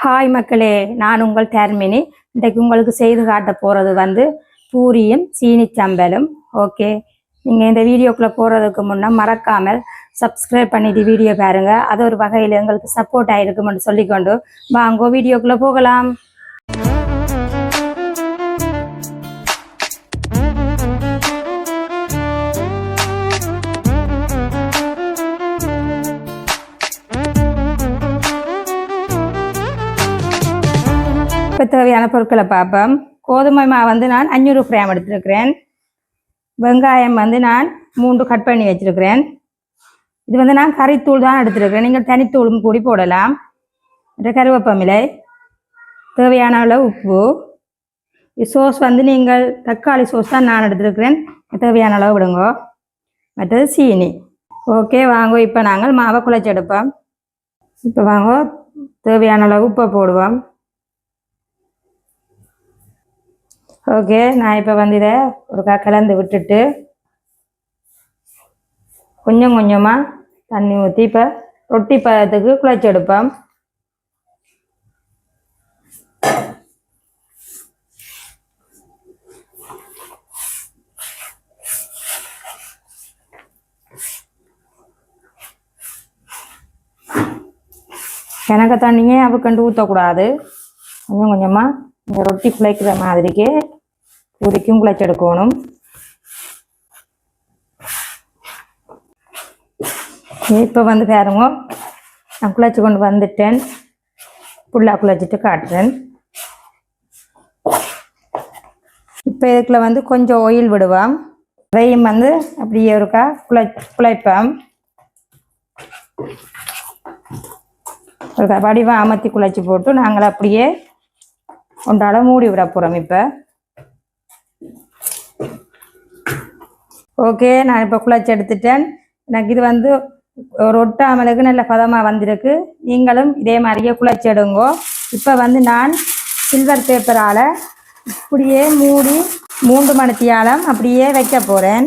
Hi மக்களே நான் உங்கள் டர்மினி இன்றைக்கு உங்களுக்கு செய்து காட்ட போகிறது வந்து பூரியும் சீனி சம்பலும். ஓகே நீங்கள் இந்த வீடியோக்குள்ளே போகிறதுக்கு முன்னே மறக்காமல் சப்ஸ்கிரைப் பண்ணிட்டு வீடியோ பாருங்க. அது ஒரு வகையில் எங்களுக்கு சப்போர்ட் ஆகிருக்குமென்று சொல்லிக்கொண்டு வாங்கோ வீடியோக்குள்ளே போகலாம். இப்போ தேவையான பொருட்களை பார்ப்போம். கோதுமை மாவு வந்து நான் அஞ்சூறு கிராம் எடுத்திருக்கிறேன். வெங்காயம் வந்து நான் மூன்று கட் பண்ணி வச்சிருக்கிறேன். இது வந்து நான் கறித்தூள் தான் எடுத்துருக்கிறேன். நீங்கள் தனித்தூளும் கூடி போடலாம். இந்த கருவேப்பமிலை தேவையான அளவு உப்பு. சோஸ் வந்து நீங்கள் தக்காளி சோஸ் தான் நான் எடுத்திருக்கிறேன். தேவையான அளவு விடுங்க. மற்றது சீனி. ஓகே வாங்கோ. இப்போ நாங்கள் மாவை குழைச்சி எடுப்போம். இப்போ வாங்கோ. தேவையான அளவு உப்பை போடுவோம். ஓகே நான் இப்போ வந்து இதை ஒரு க- கலந்து விட்டுட்டு கொஞ்சம் கொஞ்சமாக தண்ணி ஊற்றி இப்போ ரொட்டி பதத்துக்கு குழைச்சி எடுப்போம். எனக்கு தண்ணியே அவுக்கண்டு ஊற்றக்கூடாது கொஞ்சம் கொஞ்சமாக இந்த ரொட்டி குழைக்கிற மாதிரிக்கு பூரிக்கும் குழைச்செடுக்கணும். இப்போ வந்து பாருங்க நான் குழைச்சி கொண்டு வந்துட்டேன். புல்லா குழைச்சிட்டு காட்டுறேன். இப்போ இதுக்குள்ள வந்து கொஞ்சம் ஒயில் விடுவோம். அதையும் வந்து அப்படியே ஒருக்கா குழை குழைப்போம். ஒரு வடிவம் அமர்த்தி குழைச்சி போட்டு நாங்கள் அப்படியே ஒன்றால மூடி விட போகிறோம் இப்போ. ஓகே நான் இப்போ குழச்சி எடுத்துட்டேன். எனக்கு இது வந்து ஒரு ஒட்டாமலுக்கு நல்ல பதமாக வந்திருக்கு. நீங்களும் இதே மாதிரியே குழச்சி எடுங்கோ. இப்போ வந்து நான் சில்வர் பேப்பரால் இப்படியே மூடி மூன்று மணித்தியாலம் அப்படியே வைக்க போகிறேன்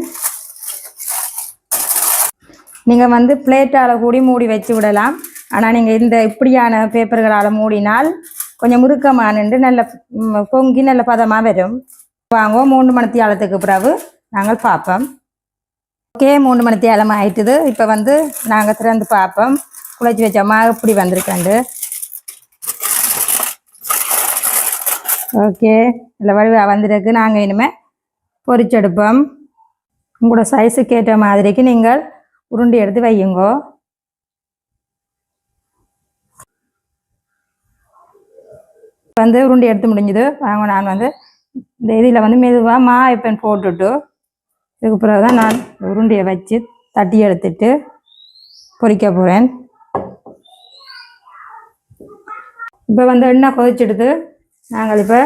நீங்கள் வந்து பிளேட்டால் கூடி மூடி வச்சு விடலாம். ஆனால் நீங்கள் இந்த இப்படியான பேப்பர்களால் மூடினால் கொஞ்சம் முறுக்கமானு நல்ல பொங்கி நல்ல பதமாக வரும். வாங்க மூன்று மணி ஆழத்துக்கு பிறகு நாங்கள் பார்ப்போம். ஓகே மூணு மணி ஆழம் ஆயிட்டுது. இப்போ வந்து நாங்கள் திறந்து பார்ப்போம். குழச்சி வச்சோமா? மாவு இப்படி வந்திருக்காண்டு. ஓகே நல்ல வடிவாக வந்திருக்கு. நாங்கள் இனிமேல் பொரிச்செடுப்போம் உங்களோட சைஸுக்கு ஏற்ற மாதிரிக்கு நீங்கள் உருண்டி எடுத்து வையுங்கோ. வந்து உருண்டை எடுத்து முடிஞ்சது. வாங்க நான் வந்து இந்த இதில் வந்து மெதுவாக மா இப்பன் போட்டுட்டு இதுக்கு பிறகு தான் நான் உருண்டையை வச்சு தட்டி எடுத்துட்டு பொறிக்க போகிறேன் இப்போ வந்து எண்ணெய் கொதிச்சிடுது. நாங்கள் இப்போ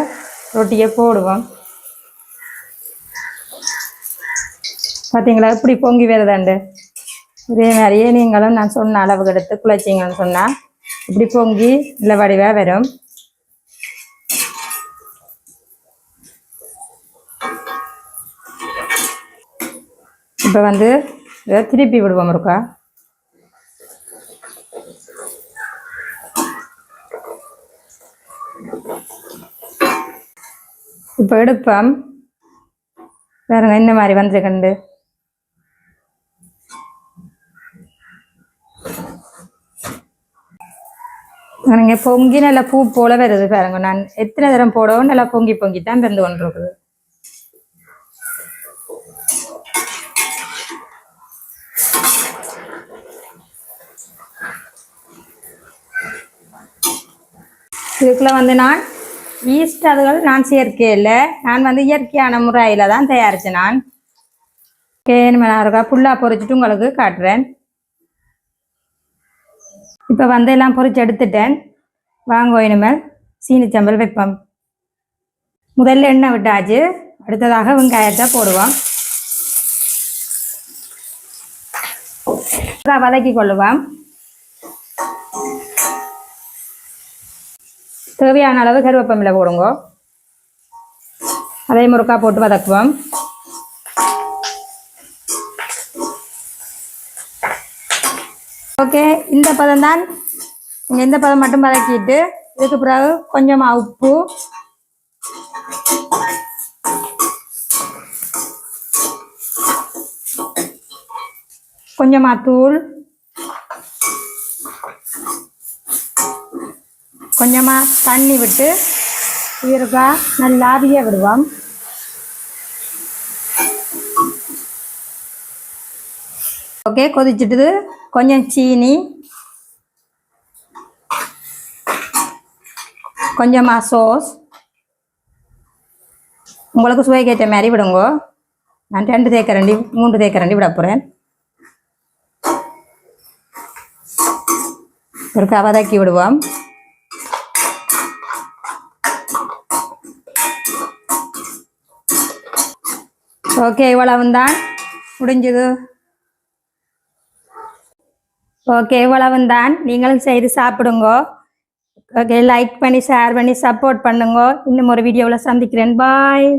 ரொட்டியை போடுவோம். பார்த்தீங்களா எப்படி பொங்கி வருதாண்டு. இதே மாதிரியே நீங்களும் நான் சொன்ன அளவுக்கு எடுத்து குழைச்சிங்கன்னு சொன்னால் இப்படி பொங்கி இல்லை வடிவாக வரும். இப்போ வந்து இதை திருப்பி விடுவோம் இருக்கா இப்போ எடுப்போம். பாருங்க இந்த மாதிரி வந்துருக்கண்டு பாருங்க பொங்கி நல்லா பூ போல வருது பாருங்க நான் எத்தனை தரம் போடவும் நல்லா பொங்கி பொங்கி தான் வெந்து கொண்டிருக்குது. இதுக்குள்ள வந்து நான் ஈஸ்ட் அதுகள் நான் சேர்க்கே நான் வந்து இயற்கையான முறையில் தான் தயாரித்தேன் நான். கேன் இருக்கா ஃபுல்லாக பொரிச்சிட்டு உங்களுக்கு காட்டுறேன். இப்போ வந்து எல்லாம் பொறிச்சு எடுத்துட்டேன். வாங்க இனிமேல் சீனி சம்பல் வைப்போம். முதல்ல எண்ணெய் விட்டாச்சு அடுத்ததாக வெங்காயத்தை போடுவோம். வதக்கி கொள்ளுவோம். தேவையான அளவு கருவேப்பமில்லை போடுங்க. அதே முறுக்கா போட்டு வதக்குவோம். ஓகே இந்த பதம் தான். நீங்கள் இந்த பதம் மட்டும் வதக்கிட்டு இதுக்கு பிறகு கொஞ்சமாக உப்பு. கொஞ்சமாக தூள். கொஞ்சமாக தண்ணி விட்டு இருக்கா நல்லா அவிய விடுவோம். ஓகே கொதிச்சிட்டுது. கொஞ்சம் சீனி. கொஞ்சமாக சோஸ் உங்களுக்கு சுவைக்கு ஏற்ற மாதிரி விடுங்க. நான் ரெண்டு தேக்கரண்டி மூன்று தேக்கரண்டி விட போகிறேன் ஒரு வதக்கி விடுவோம். ஓகே இவ்வளவுந்தான். முடிஞ்சது. ஓகே இவ்வளவுந்தான். நீங்களும் செய்து சாப்பிடுங்க. ஓகே லைக் பண்ணி ஷேர் பண்ணி சப்போர்ட் பண்ணுங்க. இன்னும் ஒரு வீடியோவில் சந்திக்கிறேன். பாய்